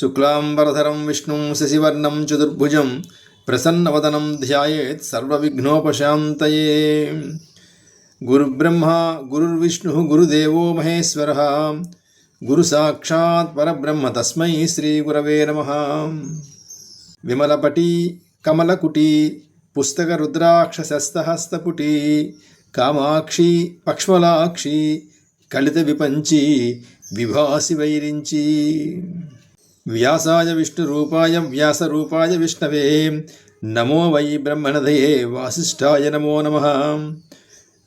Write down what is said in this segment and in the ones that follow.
శుక్లాంబరధరం విష్ణుం శశివర్ణం చతుర్భుజం ప్రసన్నవదనం ధ్యాయేత్ సర్వవిఘ్నోపశాంతయే. గురుబ్రహ్మ గురుర్విష్ణు గురుదేవో మహేశ్వర. గురు సాక్షాత్ పరబ్రహ్మ తస్మై శ్రీ గురవే నమ. విమలపటి కమలకుటి పుస్తక రుద్రాక్షసస్తహస్తపుటి కామాక్షి పక్ష్మలాక్షి కలిత విపంచి విభాసి వైరించి. వ్యాసాయ విష్ణురూపాయ వ్యాసరూపాయ విష్ణవే. నమో వై బ్రహ్మణదయే వాసిష్ఠాయ నమో నమ.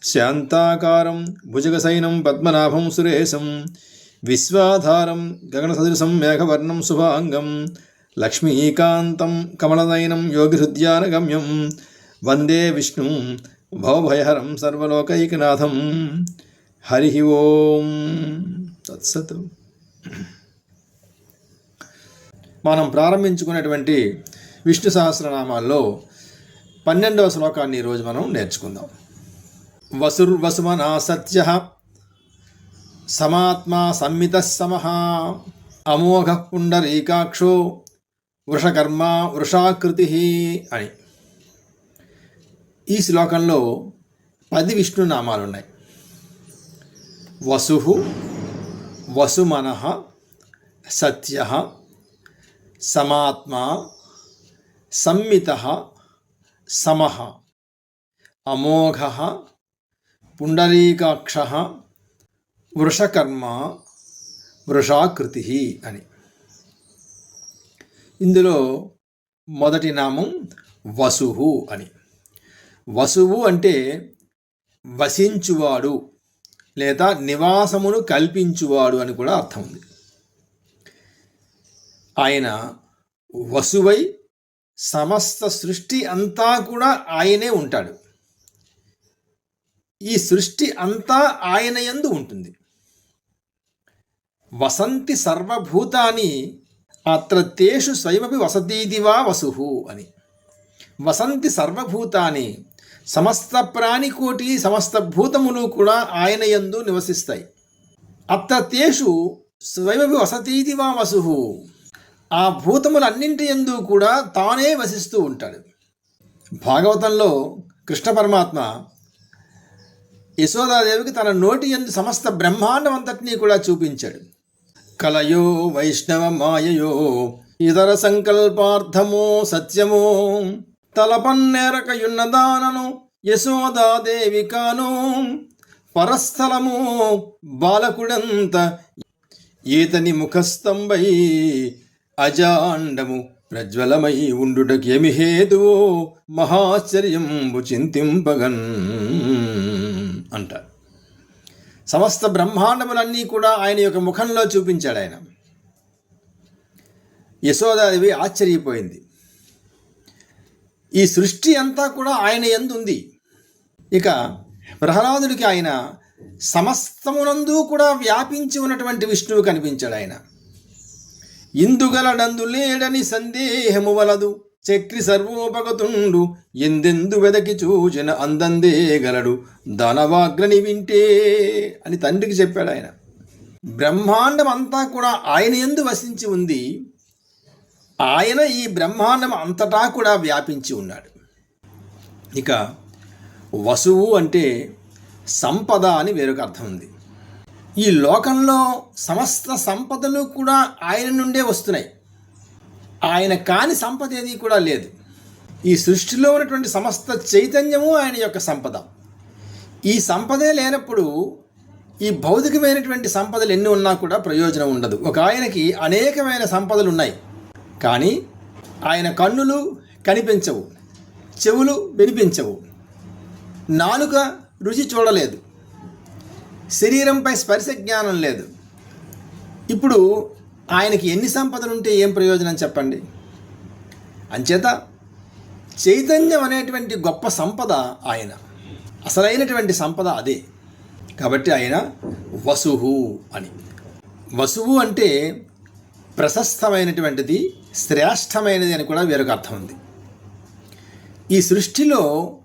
శాంతాకారం భుజగసైనం పద్మనాభం సురేశం. విశ్వాధారం గగనసదృశం మేఘవర్ణం శుభాంగం. లక్ష్మీకాంతం కమలనయనం యోగిహృద్యానగమ్యం. వందే విష్ణుం భవభయహరం సర్వలోకైకనాథం. హరి ఓం. తత్సత్ మనం ప్రారంభించుకున్నటువంటి విష్ణు సహస్రనామాల్లో పన్నెండవ శ్లోకాన్ని ఈరోజు మనం నేర్చుకుందాం. వసుర్వసుమనా సత్య సమాత్మా సంమిత సమహ అమోఘ పుండరీకాక్షో వృషకర్మ వృషాకృతి అని. ఈ శ్లోకంలో పది విష్ణు నామాలు ఉన్నాయి వసు వసుమన సత్య సమాత్మ సంమిత సమః అమోఘ పుండరీకాక్ష వృషకర్మ వృషాకృతి అని. ఇందులో మొదటి నామం వసువు అని. వసువు అంటే వసించువాడు లేదా నివాసమును కల్పించువాడు అని కూడా అర్థం ఉంది. ఆయన వసువై సమస్త సృష్టి అంతా కూడా ఆయనే ఉంటాడు. ఈ సృష్టి అంతా ఆయన యందు ఉంటుంది. వసంతి సర్వభూతాన్ని అత్ర తేషు స్వయమపి వసతీదివా వసు అని. వసంతి సర్వభూతాని సమస్త ప్రాణికోటి సమస్త భూతములు కూడా ఆయన యందు నివసిస్తాయి. అత్ర తేషు స్వయమపి వసతీదివా వసు ఆ భూతములన్నింటి ఎందు కూడా తానే వసిస్తూ ఉంటాడు. భాగవతంలో కృష్ణ పరమాత్మ యశోదాదేవికి తన నోటి ఎందు సమస్త బ్రహ్మాండం అంతటినీ కూడా చూపించాడు. కలయో వైష్ణవ మాయయో ఇతర సంకల్పార్థమో సత్యమో తలపన్నేరకయున్నదానను యశోదాదేవి కాను పరస్థలము బాలకుడంత ఈతని ముఖస్తంభై అజాండము ప్రజ్వలమై ఉండుటకేమి హేతువో మహాశ్చర్యంబు చింతింపగన్ అంటారు. సమస్త బ్రహ్మాండములన్నీ కూడా ఆయన యొక్క ముఖంలో చూపించాడు ఆయన. యశోదాదేవి ఆశ్చర్యపోయింది. ఈ సృష్టి అంతా కూడా ఆయన ఎందుంది? ఇక ప్రహ్లాదుడికి ఆయన సమస్తమునందు కూడా వ్యాపించి ఉన్నటువంటి విష్ణువు కనిపించాడు ఆయన. ఇందుగలడందు లేడని సందేహము వలదు. చక్రి సర్వోపగతుండు ఎందెందు వెదకి చూచిన అందందే గలడు. ధనవాగ్రని వింటే అని తండ్రికి చెప్పాడు ఆయన. బ్రహ్మాండం అంతా కూడా ఆయన ఎందు వసించి ఉంది. ఆయన ఈ బ్రహ్మాండం అంతటా కూడా వ్యాపించి ఉన్నాడు. ఇక వసువు అంటే సంపద అని వేరొక అర్థం ఉంది. ఈ లోకంలో సమస్త సంపదలు కూడా ఆయన నుండే వస్తున్నాయి. ఆయన కాని సంపద ఏది కూడా లేదు. ఈ సృష్టిలో ఉన్నటువంటి సమస్త చైతన్యము ఆయన యొక్క సంపద. ఈ సంపదే లేనప్పుడు ఈ భౌతికమైనటువంటి సంపదలు ఎన్ని ఉన్నా కూడా ప్రయోజనం ఉండదు. ఒక ఆయనకి అనేకమైన సంపదలు ఉన్నాయి. కానీ ఆయన కన్నులు కనిపించవు. చెవులు వినిపించవు. నాలుక రుచి చూడలేదు. శరీరంపై స్పర్శ జ్ఞానం లేదు. ఇప్పుడు ఆయనకి ఎన్ని సంపదలు ఉంటే ఏం ప్రయోజనం చెప్పండి? అంచేత చైతన్యం అనేటువంటి గొప్ప సంపద ఆయన. అసలైనటువంటి సంపద అదే. కాబట్టి ఆయన వసువు అని. వసువు అంటే ప్రశస్తమైనటువంటిది శ్రేష్టమైనది అని కూడా వేరొక అర్థం ఉంది. ఈ సృష్టిలో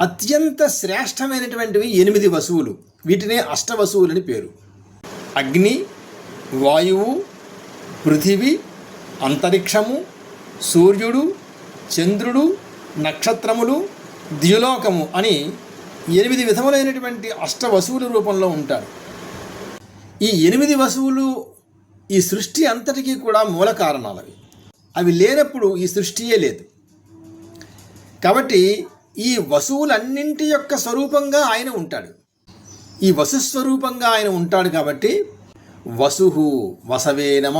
అత్యంత శ్రేష్టమైనటువంటివి ఎనిమిది వసువులు. వీటినే అష్టవసువులని పేరు. అగ్ని వాయువు పృథివి అంతరిక్షము సూర్యుడు చంద్రుడు నక్షత్రములు ద్యులోకము అని ఎనిమిది విధములైనటువంటి అష్టవసువుల రూపంలో ఉంటాడు ఈ ఎనిమిది వసువులు ఈ సృష్టి అంతటికీ కూడా మూల కారణాలవి. అవి లేనప్పుడు ఈ సృష్టియే లేదు. కాబట్టి ఈ వసువులన్నింటి యొక్క స్వరూపంగా ఆయన ఉంటాడు. ఈ వసు స్వరూపంగా ఆయన ఉంటాడు కాబట్టి వసుహు వసవే నమ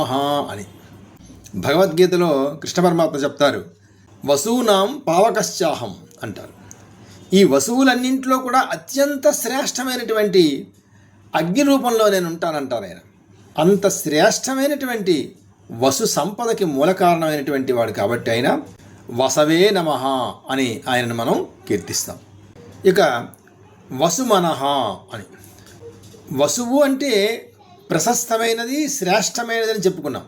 అని. భగవద్గీతలో కృష్ణ పరమాత్మ చెప్తారు వసూనాం పావకశ్చాహం అంటారు. ఈ వసువులన్నింటిలో కూడా అత్యంత శ్రేష్టమైనటువంటి అగ్ని రూపంలో నేను ఉంటానంటారు ఆయన. అంత శ్రేష్టమైనటువంటి వసు సంపదకి మూల కారణమైనటువంటి వాడు కాబట్టి ఆయన వసవే నమ అని ఆయనను మనం కీర్తిస్తాం. ఇక వసుమనహ అని. వసువు అంటే ప్రశస్తమైనది శ్రేష్టమైనది అని చెప్పుకున్నాం.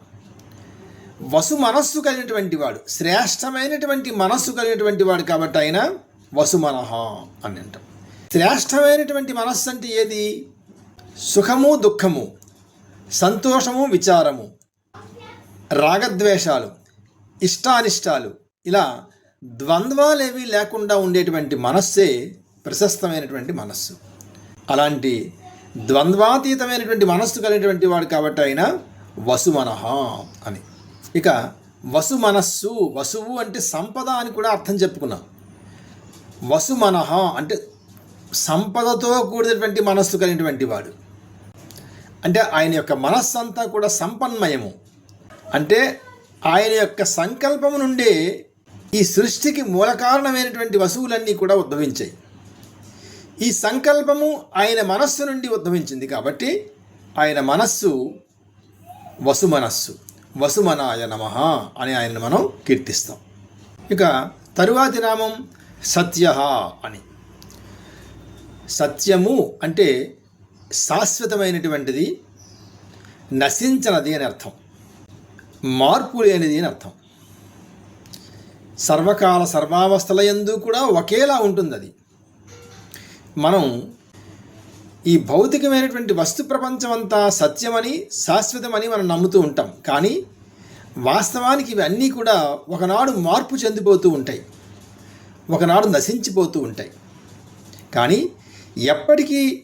వసు మనస్సు కలిగినటువంటి వాడు శ్రేష్టమైనటువంటి మనస్సు కలిగినటువంటి వాడు కాబట్టి ఆయన వసుమనహ అని అంటాం. శ్రేష్టమైనటువంటి మనస్సు అంటే ఏది? సుఖము దుఃఖము సంతోషము విచారము రాగద్వేషాలు ఇష్టానిష్టాలు. ఇలా ద్వంద్వాలేవి లేకుండా ఉండేటువంటి మనస్సే ప్రశస్తమైనటువంటి మనస్సు. అలాంటి ద్వంద్వాతీతమైనటువంటి మనస్సు కలిగినటువంటి వాడు కాబట్టి ఆయన వసుమనహ అని. ఇక వసు మనస్సు వసువు అంటే సంపద అని కూడా అర్థం చెప్పుకున్నాం. వసుమనహ అంటే సంపదతో కూడినటువంటి మనస్సు కలిగినటువంటి వాడు. అంటే ఆయన యొక్క మనస్సు అంతా కూడా సంపన్మయము. అంటే ఆయన యొక్క సంకల్పము నుండే ఈ సృష్టికి మూలకారణమైనటువంటి వసువులన్నీ కూడా ఉద్భవించాయి. ఈ సంకల్పము ఆయన మనస్సు నుండి ఉద్భవించింది కాబట్టి ఆయన మనస్సు వసు మనస్సు వసుమనాయ నమ అని ఆయనను మనం కీర్తిస్తాం. ఇక తరువాతి నామం సత్య అని. సత్యము అంటే శాశ్వతమైనటువంటిది నశించనది అని అర్థం. మార్పు లేనిది అని అర్థం. సర్వకాల సర్వావస్థల ఎందు కూడా ఒకేలా ఉంటుంది అది మనం ఈ భౌతికమైనటువంటి వస్తు ప్రపంచం అంతా సత్యమని శాశ్వతమని మనం నమ్ముతూ ఉంటాం. కానీ వాస్తవానికి ఇవన్నీ కూడా ఒకనాడు మార్పు చెందిపోతూ ఉంటాయి. ఒకనాడు నశించిపోతూ ఉంటాయి. కానీ ఎప్పటికీ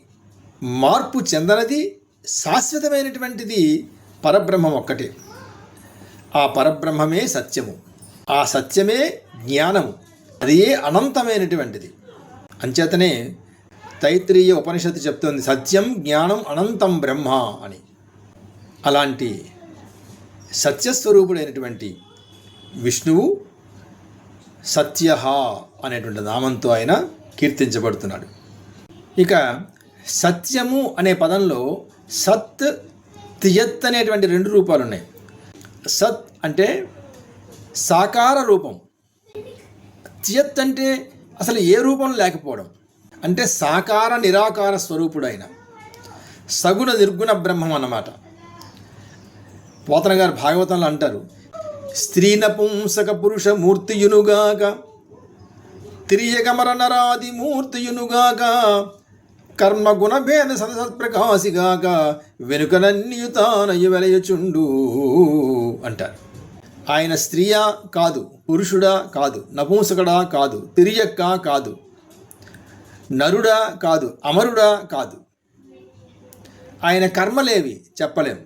మార్పు చెందనది శాశ్వతమైనటువంటిది పరబ్రహ్మం ఒక్కటే. ఆ పరబ్రహ్మమే సత్యము. ఆ సత్యమే జ్ఞానము. అదే అనంతమైనటువంటిది. అంచేతనే తైత్రీయ ఉపనిషత్తు చెప్తుంది సత్యం జ్ఞానం అనంతం బ్రహ్మ అని. అలాంటి సత్యస్వరూపుడైనటువంటి విష్ణువు సత్య అనేటువంటి నామంతో ఆయన కీర్తించబడుతున్నాడు. ఇక సత్యము అనే పదంలో సత్ తియత్ అనేటువంటి రెండు రూపాలు ఉన్నాయి సత్ అంటే సాకార రూపం. తియత్ అంటే అసలు ఏ రూపం లేకపోవడం. అంటే సాకార నిరాకార స్వరూపుడైన సగుణ నిర్గుణ బ్రహ్మం అన్నమాట. పోతన గారు భాగవతంలో అంటారు స్త్రీ నపుంసక పురుష మూర్తియునుగాక తిరియగమర నరాది మూర్తియునుగాక కర్మ గుణభేద సదసత్ప్రకాశిగాక వెనుకనన్నియుతానయ్య వెలయచుండు అంటారు. ఆయన స్త్రీయా కాదు పురుషుడా కాదు నపుంసకడా కాదు తిరియక్క కాదు నరుడా కాదు అమరుడా కాదు. ఆయన కర్మలేవి చెప్పలేం.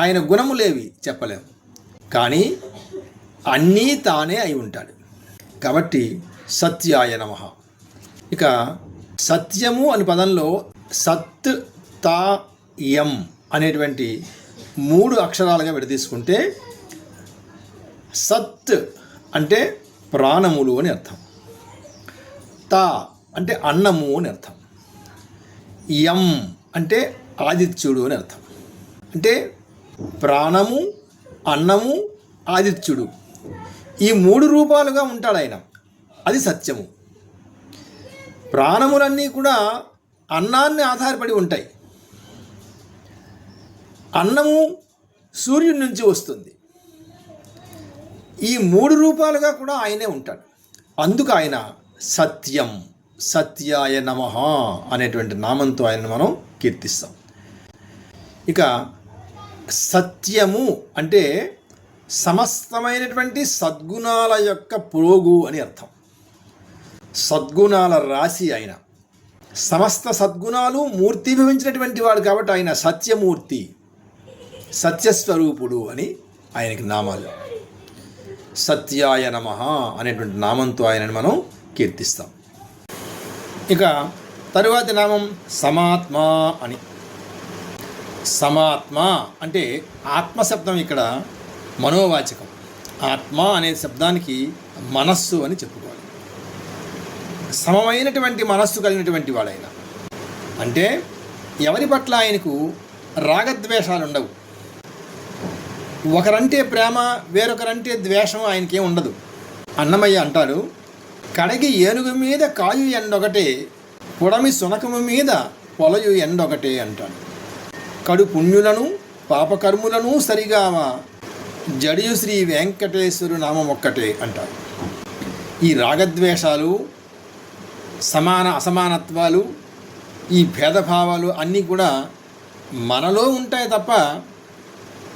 ఆయన గుణములేవి చెప్పలేం. కానీ అన్నీ తానే అయి ఉంటాడు. కాబట్టి సత్యాయ నమ. ఇక సత్యము అని పదంలో సత్ తా యం అనేటువంటి మూడు అక్షరాలుగా విడదీసుకుంటే సత్ అంటే ప్రాణములు అని అర్థం. తా అంటే అన్నము అని అర్థం. యం అంటే ఆదిత్యుడు అని అర్థం. అంటే ప్రాణము అన్నము ఆదిత్యుడు. ఈ మూడు రూపాలుగా ఉంటాడు ఆయన. అది సత్యము. ప్రాణములన్నీ కూడా అన్నాన్ని ఆధారపడి ఉంటాయి. అన్నము సూర్యుడి నుంచి వస్తుంది. ఈ మూడు రూపాలుగా కూడా ఆయనే ఉంటాడు. అందుకు ఆయన సత్యం. సత్యాయ నమ అనేటువంటి నామంతో ఆయన మనం కీర్తిస్తాం. ఇక సత్యము అంటే సమస్తమైనటువంటి సద్గుణాల యొక్క పురోగు అని అర్థం. సద్గుణాల రాశి ఆయన. సమస్త సద్గుణాలు మూర్తిభవించినటువంటి వాడు కాబట్టి ఆయన సత్యమూర్తి సత్యస్వరూపుడు అని ఆయనకి నామాలు. సత్యాయ నమ అనేటువంటి నామంతో ఆయనని మనం కీర్తిస్తాం. ఇక తరువాతి నామం సమాత్మ అని. సమాత్మ అంటే ఆత్మశబ్దం ఇక్కడ మనోవాచకం. ఆత్మ అనే శబ్దానికి మనస్సు అని చెప్పుకోవాలి. సమమైనటువంటి మనస్సు కలిగినటువంటి వాడైన. అంటే ఎవరి పట్ల ఆయనకు రాగద్వేషాలు ఉండవు ఒకరంటే ప్రేమ వేరొకరంటే ద్వేషం ఆయనకేం ఉండదు. అన్నమయ్య అంటారు కడగి ఏనుగు మీద కాయు ఎండొకటే పుడమి సునకము మీద పొలయు ఎండొకటే అంటాడు. కడు పుణ్యులను పాపకర్ములను సరిగామా జడియు శ్రీ వెంకటేశ్వరు నామం ఒక్కటే అంటారు ఈ రాగద్వేషాలు సమాన అసమానత్వాలు ఈ భేదభావాలు అన్నీ కూడా మనలో ఉంటాయి తప్ప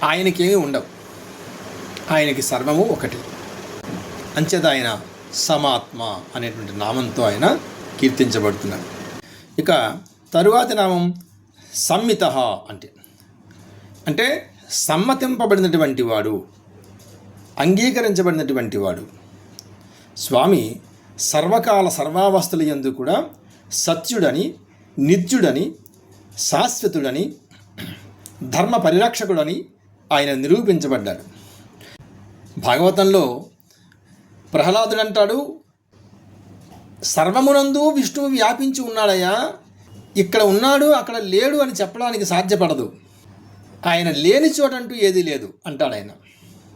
ఆయనకేమీ ఉండవు. ఆయనకి సర్వము ఒకటి. అంచేత ఆయన సమాత్మ అనేటువంటి నామంతో ఆయన కీర్తించబడుతున్నాడు ఇక తరువాతి నామం సమ్మిత అంటే అంటే సమ్మతింపబడినటువంటి వాడు అంగీకరించబడినటువంటి వాడు. స్వామి సర్వకాల సర్వావస్థల యందు కూడా సత్యుడని నిత్యుడని శాశ్వతుడని ధర్మ పరిరక్షకుడని ఆయన నిరూపించబడ్డాడు. భాగవతంలో ప్రహ్లాదుడు అంటాడు సర్వమునందు విష్ణువు వ్యాపించి ఉన్నాడయ్యా. ఇక్కడ ఉన్నాడు అక్కడ లేడు అని చెప్పడానికి సాధ్యపడదు. ఆయన లేని చోటంటూ ఏదీ లేదు అంటాడు ఆయన.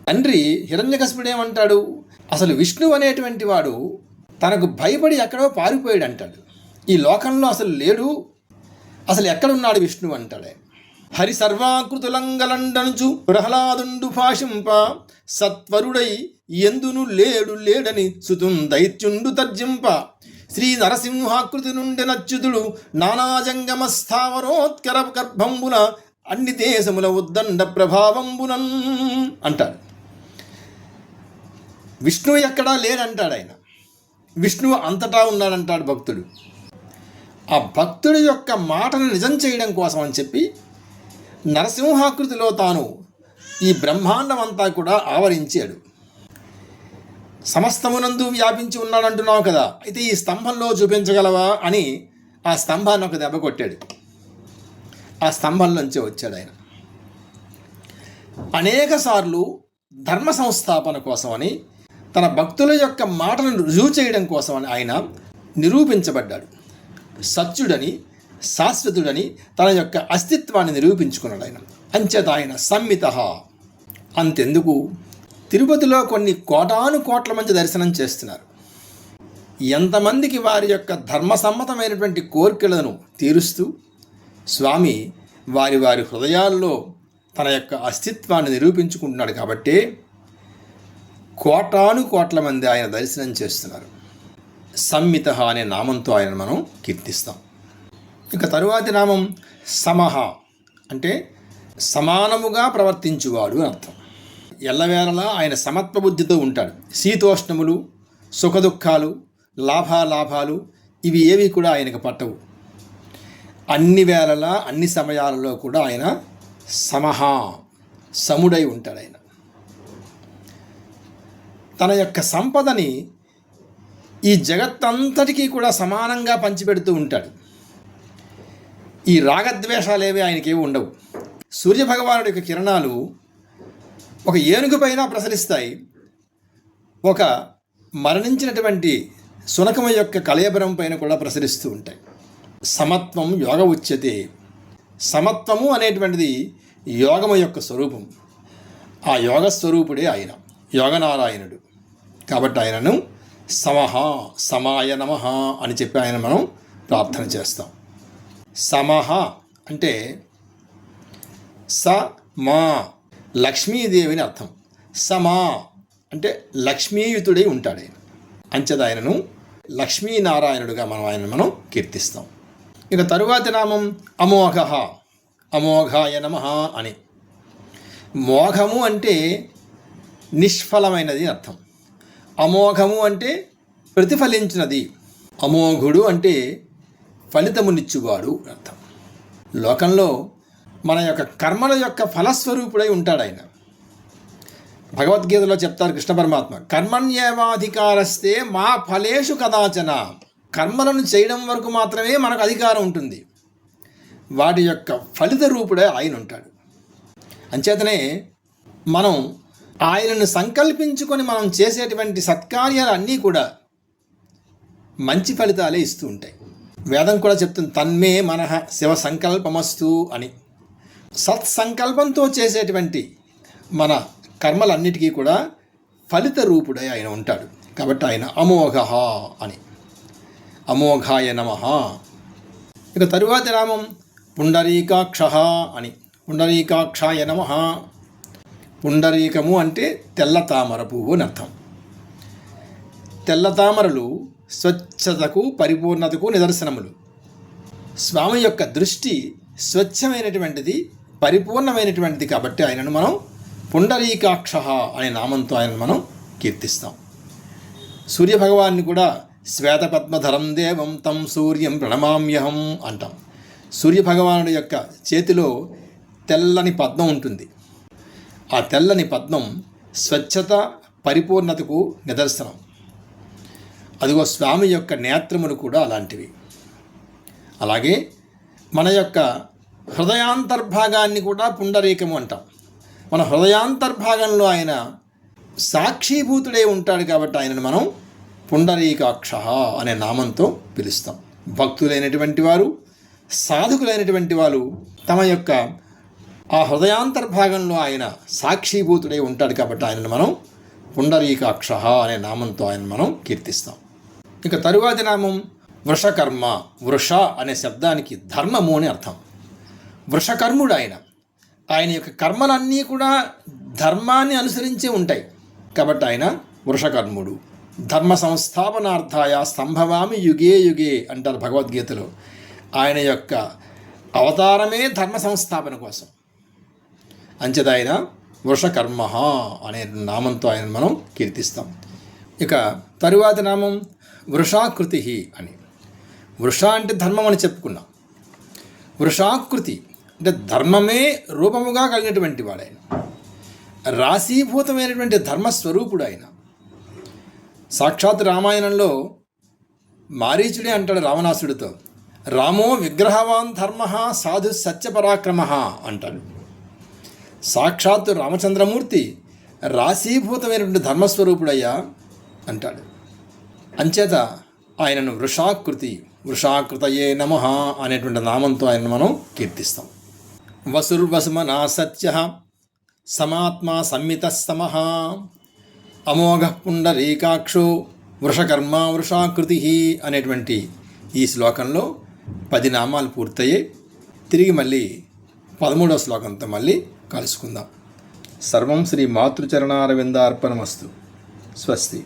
తండ్రి హిరణ్యకశిపుడు ఏమంటాడు? అసలు విష్ణువు అనేటువంటి వాడు తనకు భయపడి ఎక్కడో పారిపోయాడు అంటాడు. ఈ లోకంలో అసలు లేడు అసలు ఎక్కడున్నాడు విష్ణువు? అంటాడు ఆయన. హరి సర్వాకృతులంగలండనుచు ప్రహ్లాదుండు భాషింప సత్వరుడై ఎందును లేడు లేడని సుతుం దైత్యుండు తర్జింప. శ్రీ నరసింహాకృతి నుండి నచ్యుతుడు నానాజంగమ స్థావరోత్కర గర్భంబున అన్ని దేశముల ఉద్దండ ప్రభావంబునం అంటాడు. విష్ణువు ఎక్కడా లేడంటాడు ఆయన. విష్ణువు అంతటా ఉన్నాడంటాడు భక్తుడు. ఆ భక్తుడి యొక్క మాటను నిజం చేయడం కోసం అని చెప్పి నరసింహాకృతిలో తాను ఈ బ్రహ్మాండం అంతా కూడా ఆవరించాడు. సమస్తమునందు వ్యాపించి ఉన్నాడంటున్నావు కదా. అయితే ఈ స్తంభంలో చూపించగలవా అని ఆ స్తంభాన్ని ఒక దెబ్బ కొట్టాడు. ఆ స్తంభంలోంచి వచ్చాడు ఆయన. అనేక సార్లు ధర్మ సంస్థాపన కోసమని తన భక్తుల యొక్క మాటను రుజువు చేయడం కోసమని ఆయన నిరూపించబడ్డాడు. సత్యుడని శాశ్వతుడని తన యొక్క అస్తిత్వాన్ని నిరూపించుకున్నాడు ఆయన. అంచేత ఆయన సమ్మిత. అంతెందుకు? తిరుపతిలో కొన్ని కోటాను కోట్ల మంది దర్శనం చేస్తున్నారు. ఎంతమందికి వారి యొక్క ధర్మసమ్మతమైనటువంటి కోరికలను తీరుస్తూ స్వామి వారి వారి హృదయాల్లో తన యొక్క అస్తిత్వాన్ని నిరూపించుకుంటున్నాడు కాబట్టి కోటాను కోట్ల మంది ఆయన దర్శనం చేస్తున్నారు. సంమిత అనే నామంతో ఆయన మనం కీర్తిస్తాం. ఇక తరువాతి నామం సమహ అంటే సమానముగా ప్రవర్తించువాడు అని అర్థం. ఎల్లవేళలా ఆయన సమత్వ బుద్ధితో ఉంటాడు. శీతోష్ణములు సుఖదుఖాలు లాభాలాభాలు ఇవి ఏవి కూడా ఆయనకు పట్టవు. అన్ని వేళలా అన్ని సమయాలలో కూడా ఆయన సమహ సముడై ఉంటాడు ఆయన. తన యొక్క సంపదని ఈ జగత్తంతటికీ కూడా సమానంగా పంచిపెడుతూ ఉంటాడు. ఈ రాగద్వేషాలేవి ఆయనకేవి ఉండవు. సూర్యభగవానుడి యొక్క కిరణాలు ఒక ఏనుగు పైన ప్రసరిస్తాయి. ఒక మరణించినటువంటి సునకమ యొక్క కలయబరం పైన కూడా ప్రసరిస్తూ ఉంటాయి. సమత్వం యోగ ఉచ్యతే. సమత్వము అనేటువంటిది యోగము యొక్క స్వరూపం. ఆ యోగ స్వరూపుడే ఆయన యోగనారాయణుడు. కాబట్టి ఆయనను సమహ సమాయ నమ అని చెప్పి ఆయన మనం ప్రార్థన చేస్తాం. సమహ అంటే స మా లక్ష్మీదేవిని అర్థం. సమా అంటే లక్ష్మీయుతుడై ఉంటాడు ఆయన. అంచెద ఆయనను లక్ష్మీనారాయణుడుగా మనం ఆయన మనం కీర్తిస్తాం. ఇక తరువాతి నామం అమోఘ. అమోఘాయ నమ అని. మోఘము అంటే నిష్ఫలమైనది అర్థం. అమోఘము అంటే ప్రతిఫలించినది. అమోఘుడు అంటే ఫలితమునిచ్చువాడు అర్థం. లోకంలో మన యొక్క కర్మల యొక్క ఫలస్వరూపుడై ఉంటాడు ఆయన. భగవద్గీతలో చెప్తారు కృష్ణ పరమాత్మ కర్మణ్యేవాధికారస్తే మా ఫలేషు కదాచన. కర్మలను చేయడం వరకు మాత్రమే మనకు అధికారం ఉంటుంది. వాటి యొక్క ఫలిత రూపుడే ఆయన ఉంటాడు. అంచేతనే మనం ఆయనను సంకల్పించుకొని మనం చేసేటువంటి సత్కార్యాలు అన్నీ కూడా మంచి ఫలితాలే ఇస్తూ ఉంటాయి. వేదం కూడా చెప్తుంది తన్మే మనః శివ సంకల్పమస్తు అని. సత్సంకల్పంతో చేసేటువంటి మన కర్మలన్నిటికీ కూడా ఫలిత రూపుడై ఆయన ఉంటాడు. కాబట్టి ఆయన అమోఘ అని. అమోఘాయ నమ. ఇక తరువాతి నామం పుండరీకాక్ష అని. పుండరీకాక్షాయ నమ. పుండరీకము అంటే తెల్ల తామర పువ్వు అని అర్థం. తెల్ల తామరలు స్వచ్ఛతకు పరిపూర్ణతకు నిదర్శనములు. స్వామి యొక్క దృష్టి స్వచ్ఛమైనటువంటిది పరిపూర్ణమైనటువంటిది కాబట్టి ఆయనను మనం పుండరీకాక్ష అనే నామంతో ఆయనను మనం కీర్తిస్తాం. సూర్యభగవాన్ని కూడా శ్వేతపద్మధరం దేవం తం సూర్యం ప్రణమామ్యహం అంటాం. సూర్యభగవానుడు యొక్క చేతిలో తెల్లని పద్మం ఉంటుంది. ఆ తెల్లని పద్మం స్వచ్ఛత పరిపూర్ణతకు నిదర్శనం. అదిగో స్వామి యొక్క నేత్రములు కూడా అలాంటివి. అలాగే మన యొక్క హృదయాంతర్భాగాన్ని కూడా పుండరీకము అంటాం. మన హృదయాంతర్భాగంలో ఆయన సాక్షీభూతుడై ఉంటాడు కాబట్టి ఆయనను మనం పుండరీకాక్ష అనే నామంతో పిలుస్తాం. భక్తులైనటువంటి వారు సాధకులైనటువంటి వారు తమ యొక్క ఆ హృదయాంతర్భాగంలో ఆయన సాక్షీభూతుడై ఉంటాడు కాబట్టి ఆయనను మనం పుండరీకాక్ష అనే నామంతో ఆయన మనం కీర్తిస్తాం. ఇక తరువాతి నామం వృషకర్మ వృష అనే శబ్దానికి ధర్మము అని అర్థం. వృషకర్ముడు ఆయన ఆయన యొక్క కర్మలన్నీ కూడా ధర్మాన్ని అనుసరించే ఉంటాయి. కాబట్టి ఆయన వృషకర్ముడు. ధర్మ సంస్థాపనార్థాయ స్తంభవామి యుగే యుగే అంటారు భగవద్గీతలో. ఆయన యొక్క అవతారమే ధర్మ సంస్థాపన కోసం. అంచేత ఆయన వృషకర్మ అనే నామంతో ఆయన మనం కీర్తిస్తాం. ఇక తరువాతి నామం వృషాకృతి అని. వృష అంటే ధర్మం అని చెప్పుకున్నాం. వృషాకృతి అంటే ధర్మమే రూపముగా కలిగినటువంటి వాడు ఆయన రాశీభూతమైనటువంటి ధర్మస్వరూపుడు ఆయన సాక్షాత్ రామాయణంలో మారీచుడే అంటాడు రావణాసుడితో రామో విగ్రహవాన్ ధర్మ సాధు సత్యపరాక్రమ అంటాడు. సాక్షాత్తు రామచంద్రమూర్తి రాశీభూతమైనటువంటి ధర్మస్వరూపుడయ్యా అంటాడు. అంచేత ఆయనను వృషాకృతి వృషాకృతయే నమ అనేటువంటి నామంతో ఆయనను మనం కీర్తిస్తాం. వసుర్వసుమనా సత్య సమాత్మా సంమిత సమ అమోఘ పుండరీకాక్షో వృషకర్మ వృషాకృతి అనేటువంటి ఈ శ్లోకంలో పది నామాలు పూర్తయ్యాయి తిరిగి మళ్ళీ పదమూడవ శ్లోకంతో మళ్ళీ కలుసుకుందాం. సర్వం శ్రీ మాతృచరణారవిందార్పణమస్తు. స్వస్తి.